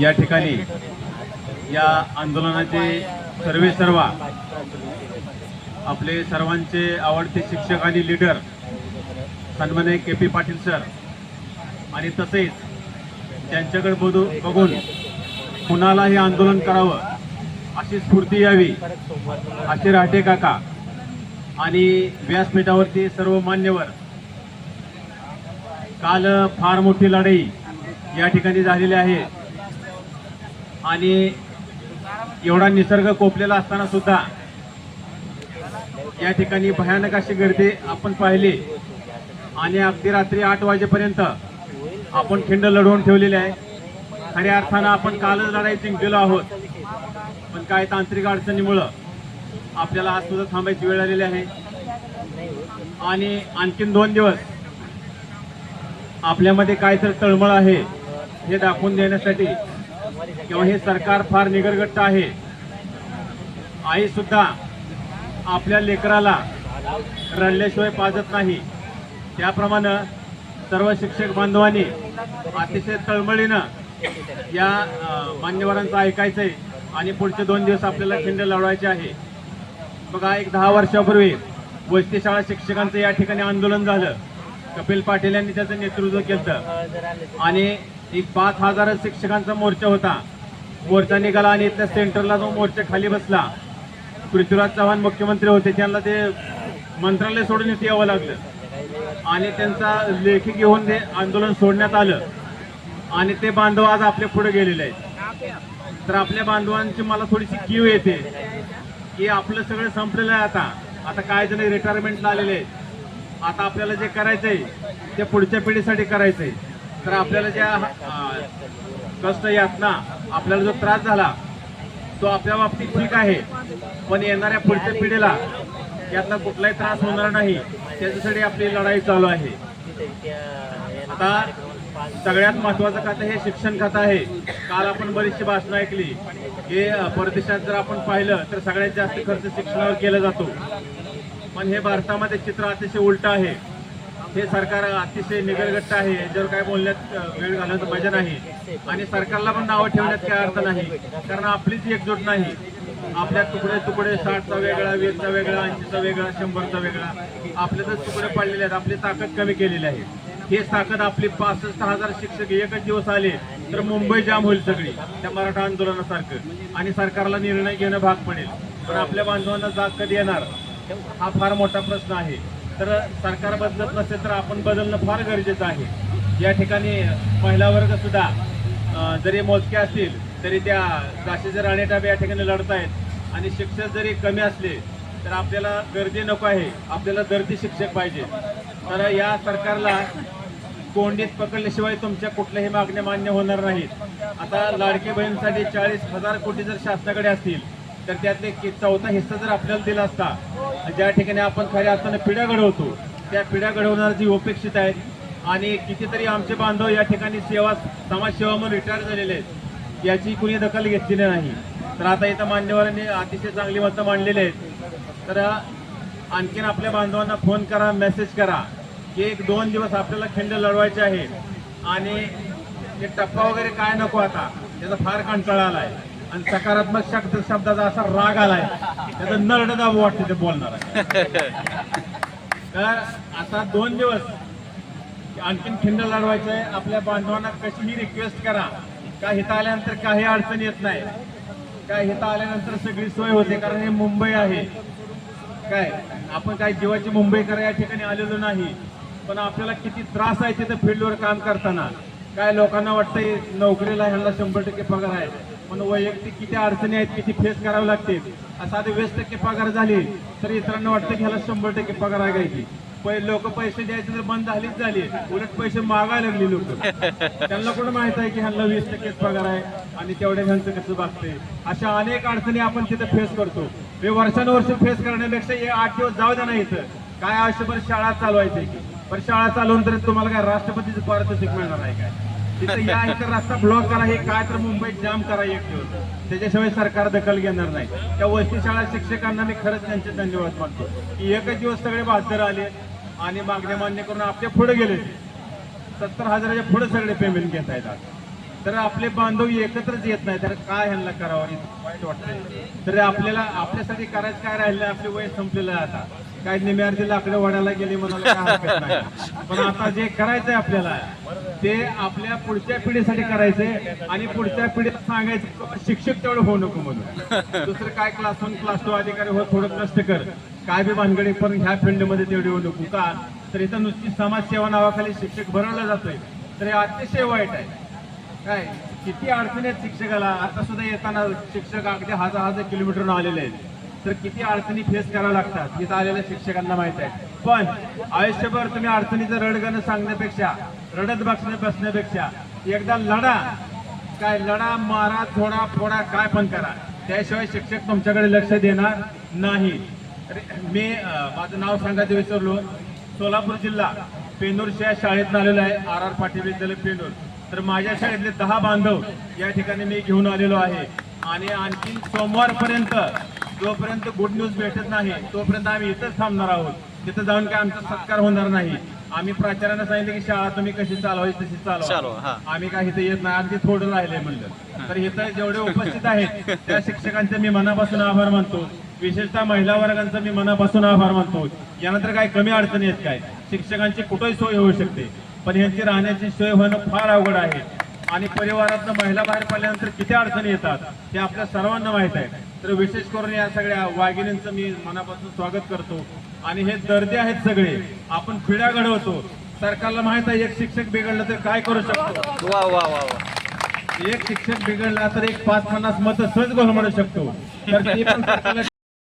या ठिकाणी या आंदोलनाचे सर्वे सर्वा आपले सर्वांचे आवडते शिक्षक आणि लीडर सन्मान्य के पी पाटील सर आणि तसेच त्यांच्याकडे बघू बघून कुणाला हे आंदोलन करावं अशी स्फूर्ती यावी असे राहटे काका. आणि व्यासपीठावरती सर्व मान्यवर काल फार मोठी लढाई या ठिकाणी झालेली आहे. आणि एवढा निसर्ग कोपलेला असताना सुद्धा या ठिकाणी भयानक अशी गर्दी आपण पाहिली. आणि अगदी रात्री आठ वाजेपर्यंत आपण खिंड लढवून ठेवलेली आहे. खऱ्या अर्थानं आपण कालच लढाई जिंकलेलो आहोत. पण काय तांत्रिक अडचणीमुळं आपल्याला आज सुद्धा थांबायची वेळ आलेली आहे. आणि आणखीन दोन दिवस आपल्यामध्ये काय तर तळमळ आहे. हे दाखवून देण्यासाठी किंवा हे सरकार फार निगरगट्ट आहे. आई सुद्धा आपल्या लेकराला रडल्याशिवाय पाजत नाही. त्याप्रमाणे सर्व शिक्षक बांधवांनी अतिशय तळमळीनं या मान्यवरांचं मान्यवरांचं ऐकायचंय आणि पुढचे दोन दिवस आपल्याला खिंड लढवायचे आहे. बघा एक दहा वर्षापूर्वी वस्ती शाळा शिक्षकांचं या ठिकाणी आंदोलन झालं. कपिल पाटील यांनी त्याचं नेतृत्व केलं आणि एक पाच हजार शिक्षकांचा मोर्चा होता. मोर्चा निघाला आणि इथल्या सेंटरला जो मोर्चा खाली बसला. पृथ्वीराज चव्हाण मुख्यमंत्री होते त्यांना ते मंत्रालय सोडून इथे यावं लागलं. आणि त्यांचा लेखी घेऊन ते आंदोलन सोडण्यात आलं. आणि ते बांधव आज आपल्या पुढे गेलेले आहेत. तर आपल्या बांधवांची मला थोडीशी कीव येते की आपलं सगळं संपलेलं आहे आता. आता काय जण रिटायरमेंटला आलेले आहेत. आता आपल्याला जे करायचंय ते पुढच्या पिढीसाठी करायचंय. तर आपल्याला ज्या कष्ट यातना आपल्याला जो त्रास झाला तो आपल्या बाबतीत ठीक आहे. पण येणाऱ्या पुढच्या पिढीला यातला कुठलाही त्रास होणार नाही. त्याच्यासाठी आपली लढाई चालू आहे. आता सगळ्यात महत्वाचं खातं हे शिक्षण खातं आहे. काल आपण बरीचशी भाषणं ऐकली. हे परदेशात जर आपण पाहिलं तर सगळ्यात जास्त खर्च शिक्षणावर केला जातो. पण हे भारतामध्ये चित्र अतिशय उलट आहे. हे सरकार अतिशय निगरगट्ट आहे. याच्यावर काय बोलण्यात वेळ घालवण्यात मजा नाही. आणि सरकारला पण नावं ठेवण्यात काय अर्थ नाही. कारण आपलीच एकजूट नाही. आपल्या तुकडे तुकडे साठचा वेगळा वीसचा वेगळा ऐंशीचा वेगळा शंभरचा वेगळा. आपल्यातच तुकडे पडलेले आहेत. आपली ताकद कमी केलेली आहे. हे ताकद आपली पासष्ट हजार शिक्षक एकच दिवस आले तर मुंबई जाम होईल सगळी. त्या मराठा आंदोलनासारखं. आणि सरकारला निर्णय घेणं भाग पडेल. पण आपल्या बांधवांना जाग कधी येणार? हा फार मोठा प्रश्न आहे. तर सरकार बदलत नसेल तर आपण बदलणं फार गरजेचं आहे. या ठिकाणी महिला वर्ग सुद्धा जरी मोजके असतील तरी त्या जाशीचे राणेटाबे या ठिकाणी लढत आहेत. आणि शिक्षक जरी कमी असले तर आपल्याला गर्दी नको आहे. आपल्याला दर्दी शिक्षक पाहिजे. तर या सरकारला कोंडीत पकडल्याशिवाय तुमच्या कुठल्याही मागण्या मान्य होणार नाहीत. आता लाडकी बहिणीसाठी चाळीस हजार कोटी जर शासनाकडे असतील तर त्यातले चौथा हिस्सा जर आपल्याला दिला असता ज्या ठिकाणी आपण खऱ्या अर्थानं पिढ्या घडवतो त्या पिढ्या घडवणार जी अपेक्षित आहेत आणि कितीतरी आमचे बांधव या ठिकाणी सेवा समाजसेवा म्हणून रिटायर झालेले आहेत याची कुणी दखल घेतलेली नाही. तर आता इथं मान्यवरांनी अतिशय चांगली मतं मांडलेली आहेत. तर आणखीन आपल्या बांधवांना फोन करा मेसेज करा की एक दोन दिवस आपल्याला खिंड लढवायचे आहे. आणि ते टप्पा वगैरे काय नको आता त्याचा फार कंटाळा आहे आणि सकारात्मक शब्द शब्दाचा असा राग आलाय. त्याचं नरड दाबू वाटते ते बोलणार. तर आता दोन दिवस आणखीन खिंड लढवायचं आहे आपल्या बांधवांना कशीही रिक्वेस्ट करा. का इथं आल्यानंतर काही अडचण येत नाही. काय इथं आल्यानंतर सगळी सोय होते? कारण हे मुंबई आहे. काय? आपण काय जीवाची मुंबई करा या ठिकाणी आलेलो नाही. पण आपल्याला किती त्रास आहे तिथं फील्डवर काम करताना. काय लोकांना वाटतंय नोकरीला ह्यांना शंभर टक्के पगार आहे. पण वैयक्तिक किती अडचणी आहेत किती फेस करावे लागतील? साधे वीस टक्के पगार झाली तर इतरांना वाटतं की ह्याला शंभर टक्के पगार आहे पहिले लोक पैसे द्यायचे तर बंद झालीच झाली. उलट पैसे मागायला लागले लोक. त्यांना पण माहीत आहे की ह्यांना वीस टक्केच पगार आहे आणि तेवढ्या ह्यांचं कसं बघते अशा अनेक अडचणी आपण तिथे फेस करतो. हे वर्षानुवर्ष फेस करण्यापेक्षा हे आठ दिवस जाऊ द्या ना इथं. काय आयुष्यभर शाळा चालवायची पण शाळा चालवून तरी तुम्हाला काय राष्ट्रपतीचं पारितोषिक मिळणार आहे काय? तिथं या इथं रस्ता ब्लॉक करा हे काय तर मुंबईत जाम करा एक दिवस. त्याच्याशिवाय सरकार दखल घेणार नाही. त्या वस्ती शाळा शिक्षकांना मी खरंच त्यांचे धन्यवाद मानतो. की एकच दिवस सगळे बहादर आले आणि मागण्या मान्य करून आपल्या पुढे गेले. सत्तर हजाराच्या पुढे सगळे पेमेंट घेत आहेत आज. तर आपले बांधव एकत्रच येत नाही तर काय ह्यांना करावं? वाईट वाटतंय. तर आपल्याला आपल्यासाठी करायचं काय राहिलं? आपले वय संपलेलं आहे आता. काय निम्यार्थी लाकडं वडायला गेली म्हणाला काय हरकत नाही. पण आता जे करायचंय आपल्याला ते आपल्या पुढच्या पिढीसाठी करायचंय आणि पुढच्या पिढीला सांगायचं शिक्षक तेवढं होऊ नको म्हणून. दुसरं काय क्लास वन क्लास टू अधिकारी हो थोडं कष्ट कर. काय बी भानगडी पण ह्या फील्डमध्ये तेवढी होऊ नको का? तर इथं नुसती समाजसेवा नावाखाली शिक्षक भरवला जातोय. तर हे अतिशय वाईट आहे. काय? किती अडचणी आहेत शिक्षकाला? आता सुद्धा येताना शिक्षक अगदी हजार हजार किलोमीटर आलेले आहेत. तर किती अडचणी फेस कराव्या लागतात? इथं आलेल्या शिक्षकांना माहीत आहे. पण आयुष्यभर तुम्ही अडचणीचं रडगणं सांगण्यापेक्षा रडत बसण्या बसण्यापेक्षा एकदा लढा. काय लढा मारा थोडा फोडा काय पण करा. त्याशिवाय शिक्षक तुमच्याकडे लक्ष देणार नाही. मी माझं नाव सांगायचं विसरलो. सोलापूर जिल्हा पेनूरच्या शाळेत आलेलो आहे आर आर पाटील विद्यालय पेनूर. तर माझ्या शाळेतले दहा बांधव या ठिकाणी मी घेऊन आलेलो आहे. आणि आणखी सोमवारपर्यंत जोपर्यंत गुड न्यूज भेटत नाही तोपर्यंत आम्ही इथंच थांबणार आहोत. तिथं जाऊन काय आमचा सत्कार होणार नाही. आम्ही प्राचार्यांना सांगितलं की शाळा तुम्ही कशी चालवायची तशी चालवा. आम्ही काय इथं येत नाही अगदी थोडं राहिलंय म्हणलं. तर इथं जेवढे उपस्थित आहेत त्या शिक्षकांचे मी मनापासून आभार मानतो. विशेषतः महिला वर्गांचा मी मनापासून आभार मानतो. यानंतर काय कमी अडचणी आहेत काय? शिक्षकांची कुठेही सोय होऊ शकते. पण यांची राहण्याची सोय होणं फार अवघड आहे. आणि परिवारातनं महिला बाहेर पडल्यानंतर किती अडचणी येतात ते आपल्या सर्वांना माहीत आहे. तर विशेष करून या सगळ्या वाघिणींचं मी मनापासून स्वागत करतो. आणि हे दर्दी आहेत सगळे. आपण पिढ्या घडवतो. सरकारला माहीत आहे एक शिक्षक बिघडलं तर काय करू शकतो? वा वा वा एक शिक्षक बिघडला तर एक पाच पन्नास मत सहज गोल म्हणू शकतो. तर ती पण सरकारला